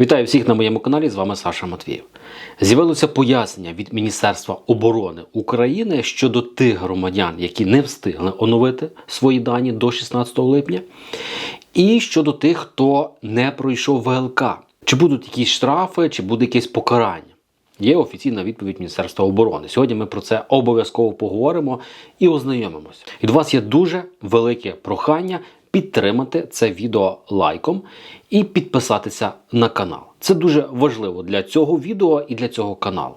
Вітаю всіх на моєму каналі. З вами Саша Матвієв. З'явилося пояснення від Міністерства оборони України щодо тих громадян, які не встигли оновити свої дані до 16 липня, і щодо тих, хто не пройшов ВЛК. Чи будуть якісь штрафи, чи буде якесь покарання? Є офіційна відповідь Міністерства оборони. Сьогодні ми про це обов'язково поговоримо і ознайомимося. Від вас є дуже велике прохання підтримати це відео лайком і підписатися на канал. Це дуже важливо для цього відео і для цього каналу.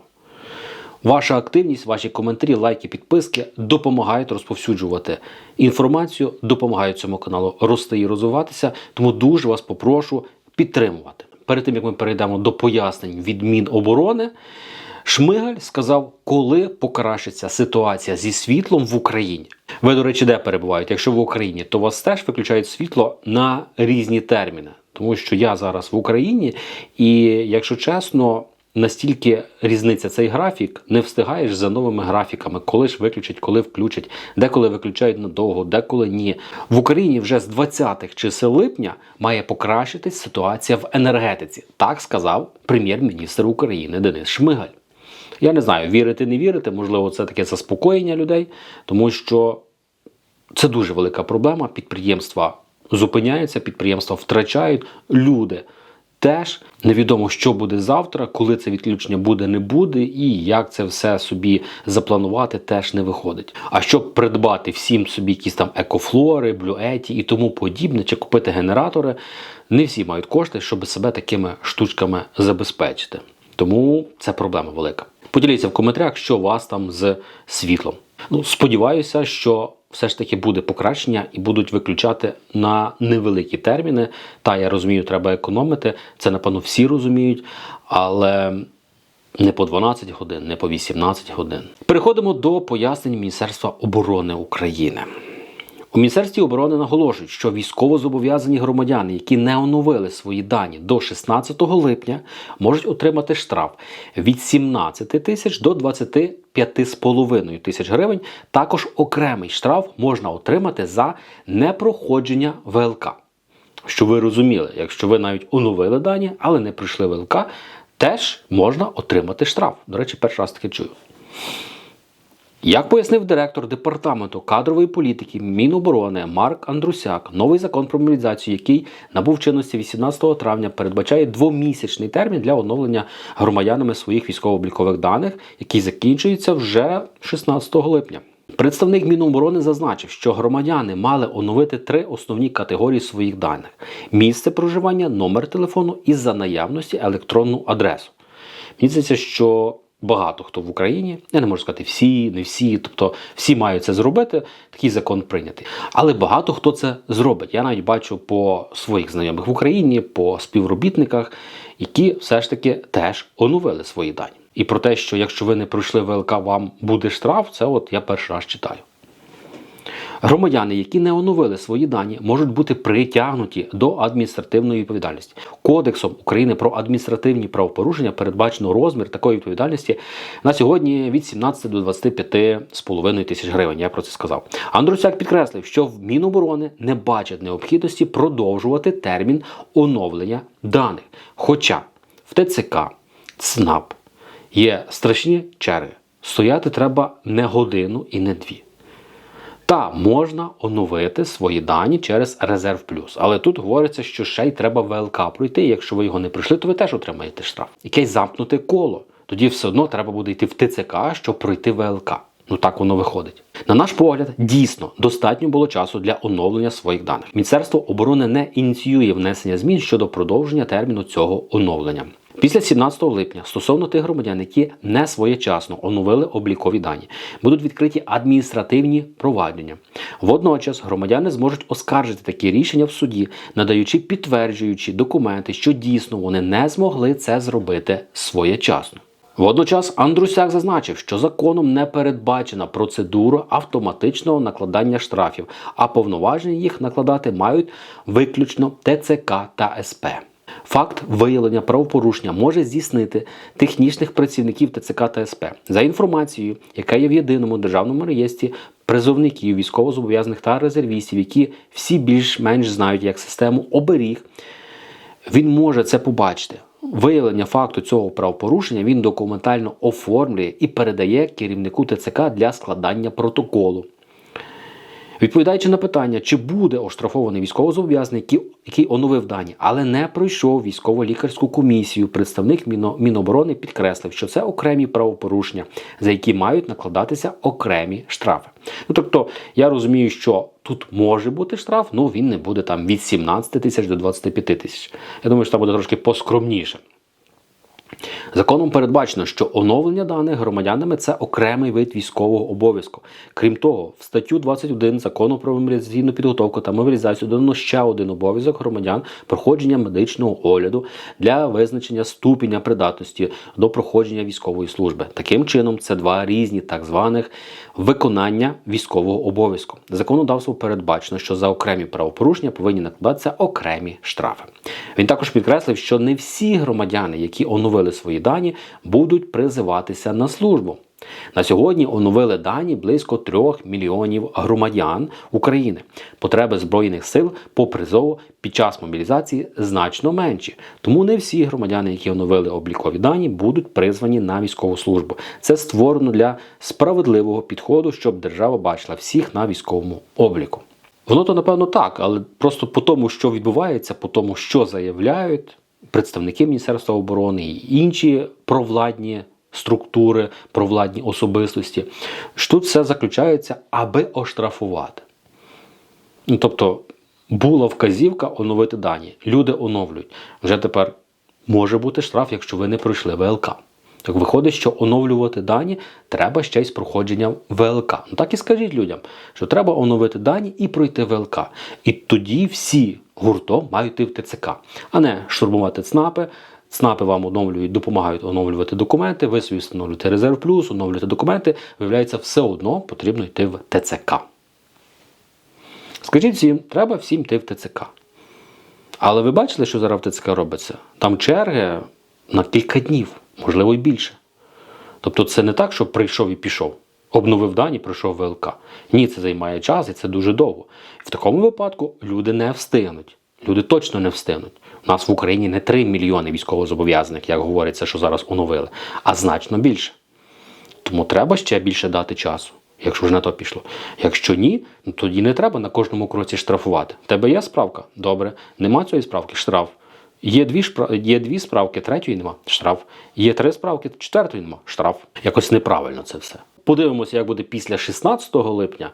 Ваша активність, ваші коментарі, лайки, підписки допомагають розповсюджувати інформацію, допомагають цьому каналу рости і розвиватися. Тому дуже вас попрошу підтримувати. Перед тим як ми перейдемо до пояснень від Міноборони, Шмигаль сказав, коли покращиться ситуація зі світлом в Україні. Ви, до речі, де перебуваєте? Якщо в Україні, то вас теж виключають світло на різні терміни. Тому що я зараз в Україні, і якщо чесно, настільки різниця цей графік, не встигаєш за новими графіками, коли ж виключать, коли включать, деколи виключають надовго, деколи ні. В Україні вже з 20-х чисел липня має покращитись ситуація в енергетиці. Так сказав прем'єр-міністр України Денис Шмигаль. Я не знаю, вірити, не вірити, можливо, це таке заспокоєння людей, тому що це дуже велика проблема. Підприємства зупиняються, підприємства втрачають люди. Теж невідомо, що буде завтра, коли це відключення буде, не буде, і як це все собі запланувати, теж не виходить. А щоб придбати всім собі якісь там екофлори, блюеті і тому подібне, чи купити генератори, не всі мають кошти, щоб себе такими штучками забезпечити. Тому це проблема велика. Поділіться в коментарях, що у вас там з світлом. Ну, сподіваюся, що все ж таки буде покращення і будуть виключати на невеликі терміни. Та я розумію, треба економити. Це напевно всі розуміють, але не по 12 годин, не по 18 годин. Переходимо до пояснень Міністерства оборони України. У Міністерстві оборони наголошують, що військовозобов'язані громадяни, які не оновили свої дані до 16 липня, можуть отримати штраф від 17 тисяч до 25,5 тисяч гривень. Також окремий штраф можна отримати за непроходження ВЛК. Що ви розуміли, якщо ви навіть оновили дані, але не прийшли ВЛК, теж можна отримати штраф. До речі, перший раз таке чую. Як пояснив директор департаменту кадрової політики Міноборони Марк Андрусяк, новий закон про мобілізацію, який набув чинності 18 травня, передбачає двомісячний термін для оновлення громадянами своїх військово-облікових даних, який закінчується вже 16 липня. Представник Міноборони зазначив, що громадяни мали оновити три основні категорії своїх даних: місце проживання, номер телефону і за наявності електронну адресу. Мені що багато хто в Україні, я не можу сказати всі, не всі, тобто всі мають це зробити, такий закон прийнятий. Але багато хто це зробить. Я навіть бачу по своїх знайомих в Україні, по співробітниках, які все ж таки теж оновили свої дані. І про те, що якщо ви не пройшли ВЛК, вам буде штраф, це от я перший раз читаю. Громадяни, які не оновили свої дані, можуть бути притягнуті до адміністративної відповідальності. Кодексом України про адміністративні правопорушення передбачено розмір такої відповідальності на сьогодні від 17 до 25,5 тисяч гривень. Я про це сказав. Андрусяк підкреслив, що в Міноборони не бачать необхідності продовжувати термін оновлення даних. Хоча в ТЦК, ЦНАП є страшні черги. Стояти треба не годину і не дві. Та можна оновити свої дані через Резерв Плюс. Але тут говориться, що ще й треба ВЛК пройти. Якщо ви його не пройшли, то ви теж отримаєте штраф. Якесь замкнуте коло. Тоді все одно треба буде йти в ТЦК, щоб пройти ВЛК. Ну так воно виходить. На наш погляд, дійсно достатньо було часу для оновлення своїх даних. Міністерство оборони не ініціює внесення змін щодо продовження терміну цього оновлення. Після 17 липня стосовно тих громадян, які не своєчасно оновили облікові дані, будуть відкриті адміністративні провадження. Водночас громадяни зможуть оскаржити такі рішення в суді, надаючи підтверджуючі документи, що дійсно вони не змогли це зробити своєчасно. Водночас Андрусяк зазначив, що законом не передбачена процедура автоматичного накладання штрафів, а повноваження їх накладати мають виключно ТЦК та СП. Факт виявлення правопорушення може здійснити технічних працівників ТЦК та СП за інформацією, яка є в єдиному державному реєстрі призовників, військовозобов'язаних та резервістів, які всі більш-менш знають як систему оберіг. Він може це побачити. виявлення факту цього правопорушення він документально оформлює і передає керівнику ТЦК для складання протоколу. Відповідаючи на питання, чи буде оштрафований військовозобов'язаний, який, оновив дані, але не пройшов військово-лікарську комісію, представник Міно, Міноборони підкреслив, що це окремі правопорушення, за які мають накладатися окремі штрафи. Ну тобто, я розумію, що тут може бути штраф, ну він не буде там від 17 тисяч до 25 тисяч. Я думаю, що там буде трошки поскромніше. Законом передбачено, що оновлення даних громадянами це окремий вид військового обов'язку. Крім того, в статтю 21 закону про мобілізаційну підготовку та мобілізацію додано ще один обов'язок громадян проходження медичного огляду для визначення ступеня придатності до проходження військової служби. Таким чином, це два різні так званих виконання військового обов'язку. Законодавство передбачено, що за окремі правопорушення повинні накладатися окремі штрафи. Він також підкреслив, що не всі громадяни, які оновили свої дані, будуть призиватися на службу. На сьогодні оновили дані близько 3 мільйонів громадян України. Потреби Збройних сил по призову під час мобілізації значно менші. Тому не всі громадяни, які оновили облікові дані, будуть призвані на військову службу. Це створено для справедливого підходу, щоб держава бачила всіх на військовому обліку. Воно то напевно так, але просто по тому, що відбувається, по тому, що заявляють представники Міністерства оборони і інші провладні структури, провладні особистості, що тут все заключається, аби оштрафувати. Ну, тобто була вказівка оновити дані. Люди оновлюють. Вже тепер може бути штраф, якщо ви не пройшли ВЛК. Так виходить, що оновлювати дані треба ще й з проходженням ВЛК. Ну так і скажіть людям, що треба оновити дані і пройти ВЛК. І тоді всі гуртом мають йти в ТЦК, а не штурмувати ЦНАПи. ЦНАПи вам оновлюють, допомагають оновлювати документи, ви собі встановлюєте резерв плюс, оновлюєте документи, виявляється, все одно потрібно йти в ТЦК. Скажіть всім, треба всім йти в ТЦК. Але ви бачили, що зараз в ТЦК робиться? Там черги на кілька днів, можливо, і більше. Тобто це не так, що прийшов і пішов, обновив дані, пройшов ВЛК. Ні, це займає час і це дуже довго. В такому випадку люди не встигнуть. Люди точно не встигнуть. У нас в Україні не 3 мільйони військовозобов'язаних, як говориться, що зараз оновили, а значно більше. Тому треба ще більше дати часу, якщо вже на то пішло. Якщо ні, ну тоді не треба на кожному кроці штрафувати. В тебе є справка? Добре. Нема цієї справки штраф. Є дві, є дві справки, третьої нема штраф. Є три справки, четвертої нема штраф. Якось неправильно це все. Подивимося, як буде після 16 липня,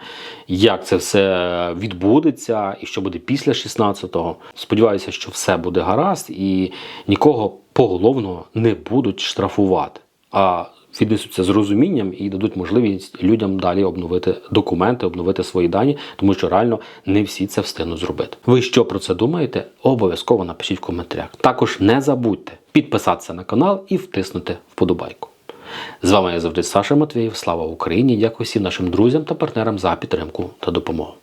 як це все відбудеться, і що буде після 16-го. Сподіваюся, що все буде гаразд і нікого поголовно не будуть штрафувати. А віднесуться з розумінням і дадуть можливість людям далі обновити документи, обновити свої дані, тому що реально не всі це встигнуть зробити. Ви що про це думаєте? Обов'язково напишіть в коментарях. Також не забудьте підписатися на канал і втиснути вподобайку. З вами я завжди Саша Матвієв. Слава Україні! Дякую всім нашим друзям та партнерам за підтримку та допомогу.